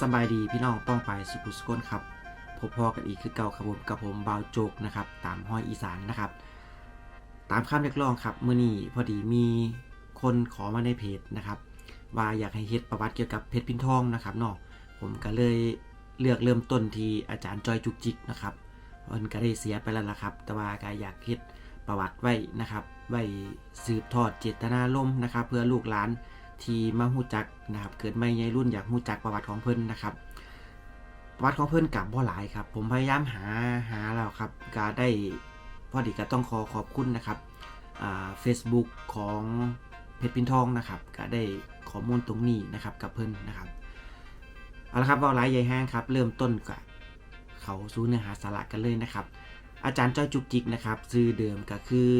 สบายดีพี่น้องป้องไปสุขุสกลครับพบพอกันอีกคือเก่าครับผมกับผมบาวโจกนะครับ ตามห้อยอีสานนะครับ ตามคำเรียกร้องครับเมื่อนี้พอดีมีคนขอมาในเพจนะครับ ว่าอยากให้เฮ็ดประวัติเกี่ยวกับเพชรพินทองนะครับเนาะผมก็เลยเลือกเริ่มต้นที่อาจารย์จอยจุกจิกนะครับเพิ่นก็ได้เสียไปแล้วล่ะครับ แต่ว่าก็อยากเฮ็ดประวัติไว้นะครับ ไว้สืบทอดเจตนารมนะครับ เพื่อลูกหลาน ที่มาหูจักนะครับ เกิดไม่ในรุ่นอยากหูจักประวัติของเพิ่นนะครับ ประวัติของเพิ่นกับบ่หลายครับ ผมพยายามหาหาแล้วครับก็ได้พอดีก็ต้องขอขอบคุณนะครับเฟซบุ๊กของเพชรพินทองนะครับก็ได้ข้อมูลตรงนี้นะครับกับเพิ่นนะครับเอาละครับเว่าหลายใหญ่ห้างครับ เริ่มต้นกับเขาสู่เนื้อหาสาระกันเลยนะครับ อาจารย์จ้อยจุกจิกนะครับชื่อเดิมก็คือ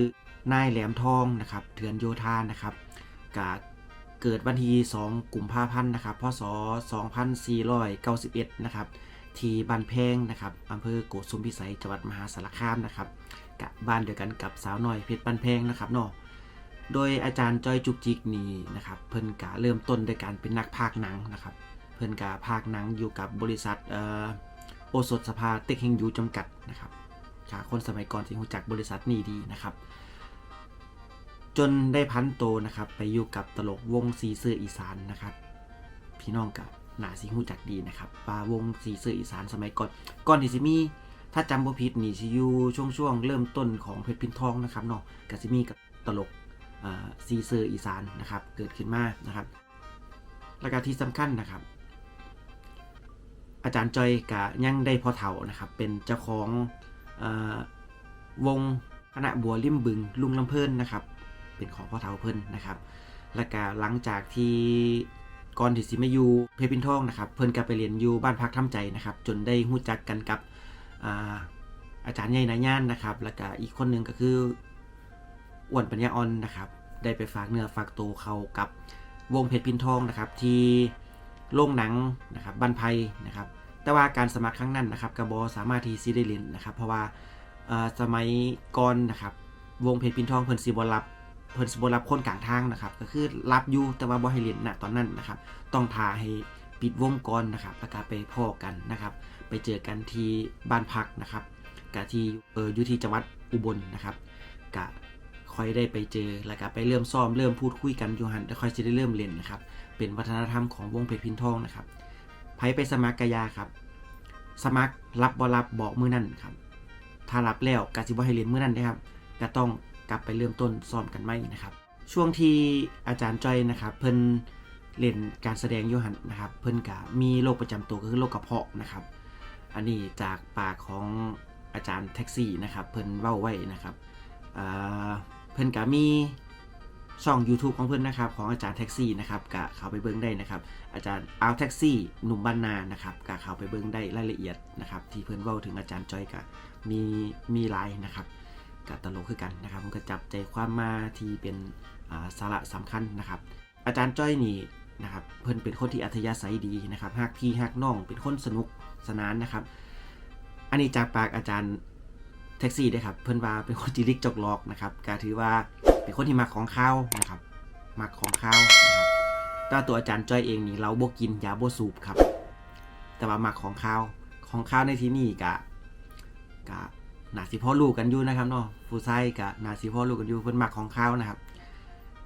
นายแหลมทองนะครับเถือนโยธานะครับกับ เกิดวันที่ 2 กุมภาพันธ์นะครับ พศ 2491 นะครับ ที่บ้านแพงนะครับอำเภอโกสุมพิสัย จังหวัดมหาสารคามนะครับกับบ้านเดียวกันกับสาวน้อยเพชรบ้านแพงนะครับเนาะ โดยอาจารย์จอยจุกจิกนี่นะครับ เพิ่นกะเริ่มต้นด้วยการเป็นนักพากหนังนะครับ เพิ่นกะพากหนังอยู่กับบริษัทเออโอสถสภาเต็กเฮงยูจำกัดนะครับคนสมัยก่อนที่รู้จักบริษัทนี้ดีนะครับ จนได้พันโตนะครับ ไปอยู่กับตลกวงซีเซอร์อีสานนะครับ พี่น้องกับหนาสิหูจักดีนะครับว่าวงซีเซอร์อีสานสมัยก่อนก่อนที่สิมีถ้าจำบ่ผิดนี่สิยู่ช่วงช่วงเริ่มต้นของเพชรพินทองนะครับเนาะกับสิมีกับตลกอ่าซีเซอร์อีสานนะครับเกิดขึ้นมานะครับแล้วก็ที่สำคัญนะครับ อาจารย์จอยกะยังได้พอเฒ่านะครับ เป็นเจ้าของอวงคณะบัวริมบึงลุงลำเพิ่นนะครับ เป็นของพ่อเฒ่าเพิ่นนะครับ แล้วก็หลังจากที่ก่อนที่สิมาอยู่เพชรพินทองนะครับ เพิ่นก็ไปเรียนอยู่บ้านพักทำใจนะครับ จนได้หู้จักกันกับอาอาจารย์ใหญ่นายย่านนะครับ แล้วก็อีกคนหนึ่งก็คืออ้วนปัญญาอ่อนนะครับ ได้ไปฝากเนื้อฝากตัวเขากับวงเพชรพินทองนะครับ ที่โรงหนังนะครับบ้านไพนะครับ แต่ว่าการสมัครครั้งนั้นนะครับกระบอสามารถที่ซีได้เรียนนะครับ เพราะว่าสมัยก่อนนะครับ วงเพชรพินทองเพิ่นสิบ่รับ เพิ่นสิบ่รับคนกลางทางนะครับ ก็คือรับอยู่แต่ว่าบ่ให้เรียนณตอนนั้นนะครับ ต้องทาให้ปิดวงก่อนนะครับแล้วก็ไปพ่อกันนะครับ ไปเจอกันที่บ้านพักนะครับกะที่เอออยู่ที่จังหวัดอุบลนะครับกะค่อยได้ไปเจอแล้วก็ไปเริ่มซ้อมเริ่มพูดคุยกันอยู่หันแล้วค่อยจะได้เริ่มเรียนนะครับ เป็นวัฒนธรรมของวงเพชรพินทองนะครับไผไปสมัครกะยาครับ สมัครรับบ่รับบอกมือนั่นครับ ถ้ารับแล้วกะสิบ่ให้เรียนมือนั่นนะครับก็ต้อง กลับไปเริ่มต้นซ้อมกันใหม่นะครับ ช่วงที่อาจารย์จ้อยนะครับ เพิ่นเล่นการแสดงยูหันนะครับ เพิ่นกะมีโรคประจำตัวก็คือโรคกระเพาะนะครับ อันนี้จากปากของอาจารย์แท็กซี่นะครับ เพิ่นเว้าไว้นะครับเพิ่นกะมีช่อง YouTube ของเพิ่นนะครับของอาจารย์แท็กซี่นะครับกะเข้าไปเบิ่งได้นะครับ อาจารย์เอาแท็กซี่หนุ่มบ้านนานะครับกะเข้าไปเบิ่งได้รายละเอียดนะครับ ที่เพิ่นเว้าถึงอาจารย์จอยกะมีมีไลน์นะครับ กับตลกคือกันนะครับผมก็จับใจความมาที่เป็นสาระสำคัญนะครับ อาจารย์จ้อยนี่นะครับเพิ่นเป็นคนที่อัธยาศัยดีนะครับฮักพี่ฮักน้องเป็นคนสนุกสนานนะครับ อันนี้จากปากอาจารย์แท็กซี่ด้วยครับเพิ่นว่าเป็นคนจิริกจกลอกนะครับก็ถือว่าเป็นคนที่มักของข้าวนะครับมักของข้าวนะครับแต่ว่าตัวอาจารย์จ้อยเองนี่เราบ่กินยาบ่สูบครับ แต่ว่ามักของข้าวของข้าวในที่นี่กะกะ นาสิพ่อลูกกันอยู่นะครับเนาะผู้ชายกับนาสิพ่อลูกกันอยู่เพิ่นมักของเขานะครับ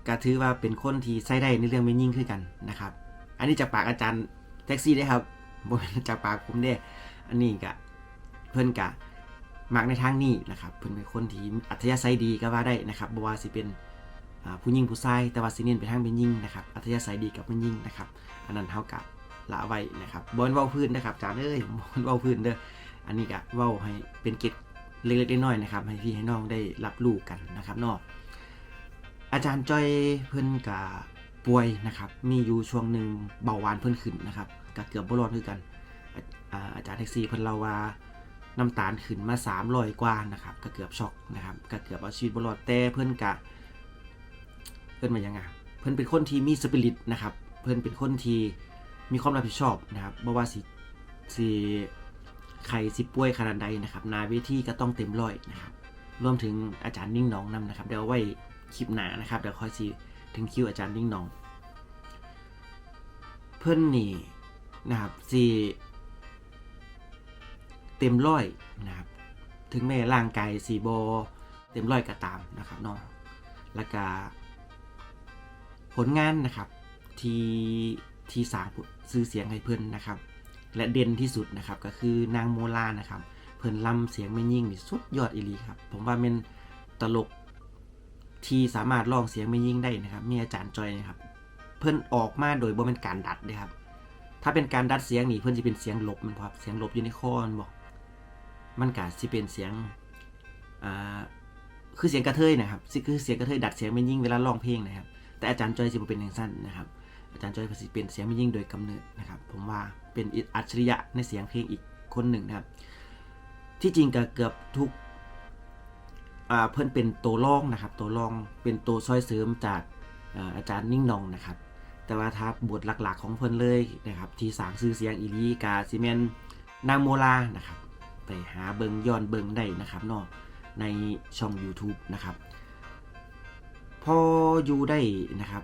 ก็ถือว่าเป็นคนที่ใช้ได้ในเรื่องไม่ยิ่งขึ้นกันนะครับ อันนี้จากปากอาจารย์แท็กซี่ได้ครับบนจากปากผมเด้อันนี้ก็เพิ่นกะมักในทางนี้นะครับ เพิ่นเป็นคนที่อัธยาศัยดีก็ว่าได้นะครับบ่ว่าสิเป็นผู้หญิงผู้ชายแต่ว่าสิเน้นไปทางเป็นยิ่งนะครับอัธยาศัยดีกับเป็นยิ่งนะครับ อันนั้นเท่ากับละไว้นะครับบอนเว้าพื้นนะครับอาจารย์เอ้ยบอนเว้าพื้นเด้ออันนี้ก็เว้าให้เป็นเกร็ด เล็กๆน้อยๆนะครับ ให้พี่ให้น้องได้รับรู้กันนะครับเนาะอาจารย์จ้อยเพิ่นกะป่วยนะครับ มีอยู่ช่วงหนึ่งเบาหวานเพิ่นขึ้นนะครับกะเกือบบ่รอดคือกันอาอาอาจารย์แท็กซี่เพิ่นเล่าว่าน้ำตาลขึ้นมา300กว่านะครับก็เกือบช็อกนะครับก็เกือบเอาชีวิตบ่รอดแต่เพิ่นกะเพิ่นมายังไงเพิ่นเป็นคนที่มีสปิริตนะครับ เพิ่นเป็นคนที่มีความรับผิดชอบนะครับบ่ว่าสิสิ ใครสิป่วยขนาดใดนะครับนาเวทีก็ต้องเต็มร้อยนะครับรวมถึงอาจารย์นิ่งน้องนำนะครับเดี๋ยวเอาไว้คลิปหน้านะครับเดี๋ยวคอยสิถึงคิวอาจารย์นิ่งน้อง เพื่อนนี่นะครับสีเต็มร้อยนะครับถึงแม้ร่างกายสีโบเต็มร้อยก็ตามนะครับเนาะแล้วก็ผลงานนะครับที่ที่สร้างซื้อเสียงให้เพื่อนนะครับ และเด่นที่สุดนะครับก็คือนางโมลานะครับ เพิ่นลำเสียงไม่ยิ่งนี่สุดยอดอีหลีครับ ผมว่าเป็นตลกที่สามารถร้องเสียงไม่ยิ่งได้นะครับ มีอาจารย์จอยนะครับ เพิ่นออกมาโดยบ่เป็นการดัดเลยครับ ถ้าเป็นการดัดเสียงนี่เพิ่นจะเป็นเสียงลบมันครับเสียงลบอยู่ในคอนบอกมันก็สิเป็นเสียงอ่าคือเสียงกระเทยนะครับสิคือเสียงกระเทยดัดเสียงไม่ยิ่งเวลาร้องเพลงนะครับ แต่อาจารย์จอยสิบ่เป็นอย่างสั้นนะครับ อาจารย์จอยก็สิเป็นเสียงไม่ยิ่งโดยกำเนิดนะครับ ผมว่าเป็นอัจฉริยะในเสียงเพลงอีกคนหนึ่งนะครับ ที่จริงก็เกือบทุกเพื่อนเป็นตัวรองนะครับ ตัวรองเป็นตัวซอยเสริมจากอาอาจารย์นิ่งนองนะครับ แต่ว่าถ้าบทหลักๆของเพื่อนเลยนะครับ ที่สางชื่อเสียงอีลีกาซิเมนนางโมลานะครับไปหาเบิงย้อนเบิงได้นะครับเนอในช่อง YouTube นะครับ พออยู่ได้นะครับ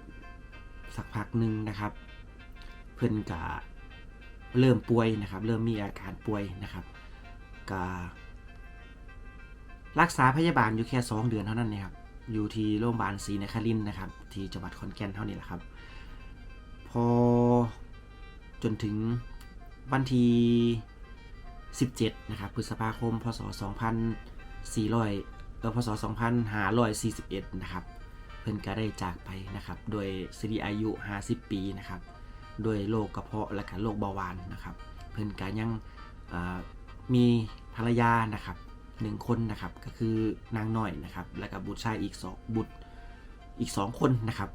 สักพักหนึ่งนะครับ เพื่อนกะเริ่มป่วยนะครับ เริ่มมีอาการป่วยนะครับกะรักษาพยาบาลอยู่แค่ 2 เดือนเท่านั้นนะครับ อยู่ที่โรงพยาบาลศรีนครินทร์นะครับ ที่จังหวัดขอนแก่นเท่านี้แหละครับ พอจนถึงวันที่ 17 นะครับ พฤษภาคม พศ 2400เออพศ 2541 นะครับ เพิ่นก็ได้จากไปนะครับโดยสิริอายุ 50 ปีนะครับโดยโรคกระเพาะและก็โรคเบาหวานนะครับ เพิ่นก็ยังมีภรรยานะครับหนึ่งคนนะครับก็คือนางน้อยนะครับ แล้วก็บุตรชายอีกสองบุตรอีกสองคนนะครับ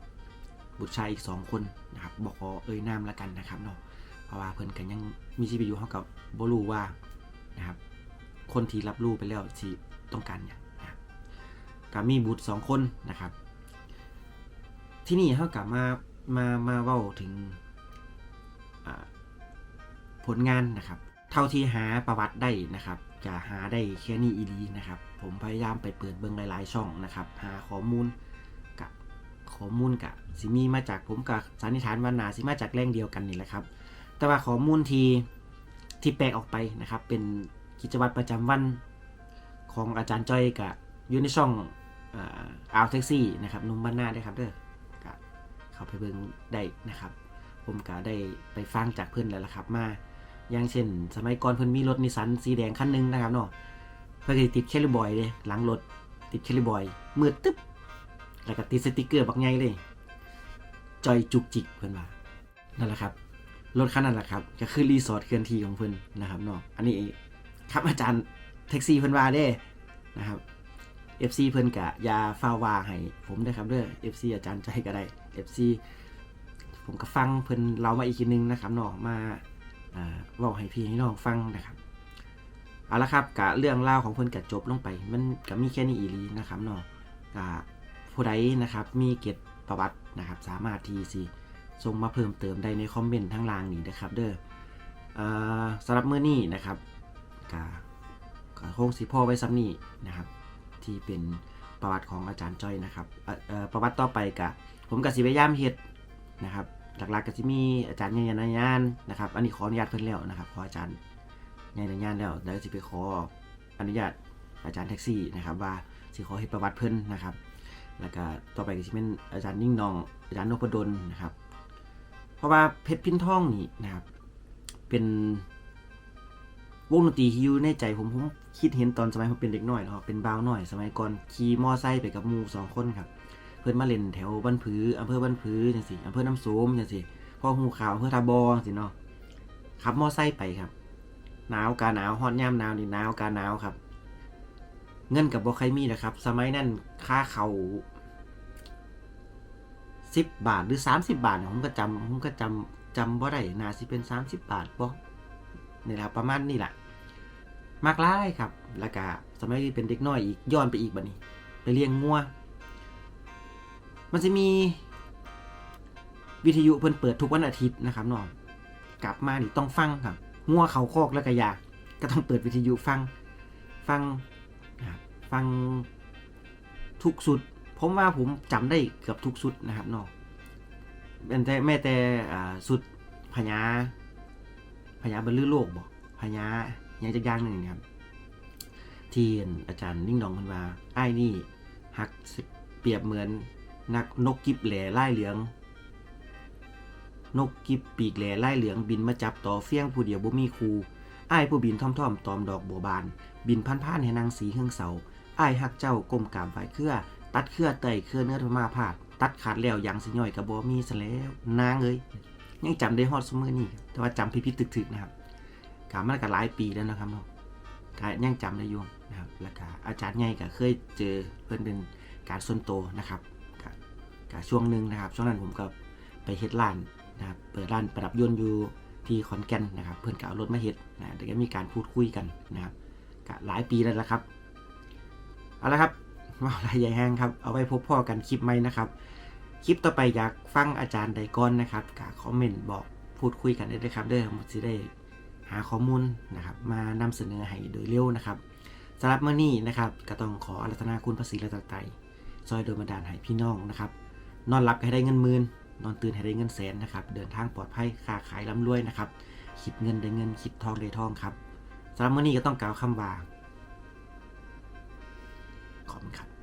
บุตรชายอีกสองคนนะครับบอกขอเอ่ยนามละกันนะครับเนาะเพราะว่าเพิ่นกันยังมีชีวิตอยู่เท่ากับบรูว่านะครับคนที่รับรู้ไปแล้วสิต้องการอย่างนะครับก็มีบุตรสองคนนะครับ ที่นี่เท่ากับมามามาเว้าถึงผลงานนะครับ เท่าที่หาประวัติได้นะครับ จะหาได้แค่นี้อีหลีนะครับ ผมพยายามไปเปิดเบิ่งหลาย ๆ ช่องนะครับ หาข้อมูลกับข้อมูลกับสิมีมาจากผมกับสันนิษฐานว่านาสิมาจากแหล่งเดียวกันนี่แหละครับ แต่ว่าข้อมูลที่ที่แปลกออกไปนะครับ เป็นกิจวัตรประจำวันของอาจารย์จ้อยกับยู่ในช่องอาร์แท็กซี่นะครับนุ่มบ้านนาได้ครับเด้อ เข้าไปเบิ่งได้นะครับ ผมก็ได้ไปฟังจากเพื่อนแล้วล่ะครับมาอย่างเช่น สมัยก่อนเพิ่อนมีรถนิสสันสีแดงคันหนึงนะครับเนาะเพิ่อนก็ติดแคลิบอยเลยหลังรถติดแคลิบอยมืดตึ๊บแล้วก็ติดสติกเกอร์บักใหญ่เลย จอยจุกจิกเพิ่อนว่านั่นแหละครับรถคันนั้นแหละครับ ก็คือรีสอร์ทเคลื่อนที่ของเพิ่อนนะครับเนาะอันนี้ครับอาจารย์แท็กซี่เพิ่อนว่าเด้นะครับ FC เพิ่นกะยาฟาวาให้ผมด้วยครับเด้อ FC อาจารย์ใจก็ได้ FC ผมก็ฟังเพิ่นเล่ามาอีกทีนึงนะครับเนาะมาอ่าเว้าให้พี่ให้น้องฟังนะครับเอาละครับกะเรื่องเล่าของเพิ่นกะจบลงไป มันก็มีแค่นี้อีหลีนะครับเนาะกะผู้ใดนะครับมีเกียรติประวัตินะครับ สามารถที่สิส่งมาเพิ่มเติมได้ในคอมเมนต์ทั้งล่างนี้นะครับ เด้ออสำหรับเมื้อนี้นะครับก็ก็คงสิพ่อไว้ซ้ำนี้นะครับ ที่เป็นประวัติของอาจารย์จ้อยนะครับประวัติต่อไปกะผมกับสิพยายามเฮ็ดนะครับหลักๆก็จะมีอาจารย์ยันยันยานนะครับ อันนี้ขออนุญาตเพิ่นแล้วนะครับขออาจารย์ยันยันยานแล้วเดี๋ยวสิไปขออนุญาตอาจารย์แท็กซี่นะครับว่าสิขอเฮ็ดประวัติเพิ่นนะครับ แล้วก็ต่อไปก็สิเป็นอาจารย์นิ่งนอง อาจารย์นพดลนะครับ เพราะว่าเพชรพินทองนี่นะครับ เป็น วงดนตรีที่อยู่ในใจผมผมคิดเห็นตอนสมัยผมเป็นเด็กน้อยเนาะเป็นบ่าวน้อย สมัยก่อนขี่มอไซค์ไปกับมูสองคนครับ เพื่อนมาเล่นแถวบ้านผืออำเภอบ้านผือจังสิอำเภอน้ำโสมจังสิพ่อหูขาวอำเภอทาบองสิเนาะขับมอไซค์ไปครับหนาวกาหนาวฮอตย่ำหนาวนี่หนาวกาหนาวครับ เงินกับบ่ใครมีนะครับ สมัยนั้นค่าเขาสิบบาทหรือสามสิบบาทผมก็จำผมก็จำจำบ่ได้นาสิเป็นสามสิบบาทบ่ นี่แหละครับประมาณนี่แหละมากไล่ครับ แล้วก็สมัยที่เป็นเด็กน้อยอีกย้อนไปอีกบัดนี้ ไปเลี้ยงงัว มันจะมีวิทยุเพิ่นเปิดทุกวันอาทิตย์นะครับน้องกลับมานี่ต้องฟังครับงัวเขาคอกแล้วก็ยาก็ต้องเปิดวิทยุฟังฟังนะครับฟังทุกสุด ผมว่าผมจำได้เกือบทุกสุดนะครับน้องแม้แต่แม้แต่สุดพญา พญาบรรลือโลกบ่พญายังจักอย่างหนึงเนี่ยครับที่อาจารย์นิ่งดองมันว่าไอ้นี่หักเปรียบเหมือนนักนกกิบแหล่ไล่เหลือง นกกิบปีกแหล่ไล่เหลืองบินมาจับต่อเฟี้ยงผู้เดียวบ่มีครูอ้ผู้บินท่อมๆตอมดอกบัวบาน บินพันผ่านให้นางสีเฮืองเสาไอ้หักเจ้าก้มกราบไหวเครือ ตัดเครือเตยเครือเนื้อธรรมาพาดตัดขาดแล้วอย่างสิย่อยกับบ่มีซะแล้วนางเอ้ย ยังจำได้ฮอดสมอนี่แต่ว่าจำพิดๆถึกๆนะครับกามันก็หลายปีแล้วนะครับเนาะก็ยังจำได้อยู่นะครับแล้วก็อาจารย์ใหญ่ก็เคยเจอเพิ่นเป็นการส่วนตัวนะครับก็ก็ช่วงหนึ่งนะครับ ช่วงนั้นผมก็ไปเฮ็ดร้านนะครับเปิดร้านประดับยนต์อยู่ที่ขอนแก่นนะครับ เพิ่อนก็เอารถมาเฮ็ดนะเดี๋ยวก็มีการพูดคุยกันนะครับก็หลายปีแล้วละครับเอาละครับว่าอะไรใหญ่แห้งครับเอาไว้พบพ่อกันคลิปใหม่นะครับ คลิปต่อไปอยากฟังอาจารย์ใดก้อนนะครับกาคอมเมนต์บอกพูดคุยกันได้เลยครับเด้อหมจะได้หาข้อมูลนะครับมานำเสนอให้โดยเร็วนะครับสำหรับเมื่อนี้นะครับก็ต้องขออารัธนาคุณภาษีระรัตนตรัยซอยโดยบันดานให้พี่น้องนะครับ นอนหลับให้ได้เงินหมื่นนอนตื่นให้ได้เงินแสนนะครับ เดินทางปลอดภัยค้าขายร่ำรวยนะครับคิดเงินได้เงินคิดทองได้ทองครับสำหรับเมื่อนี้ก็ต้องกล่าวคำว่าขอบคุณครับ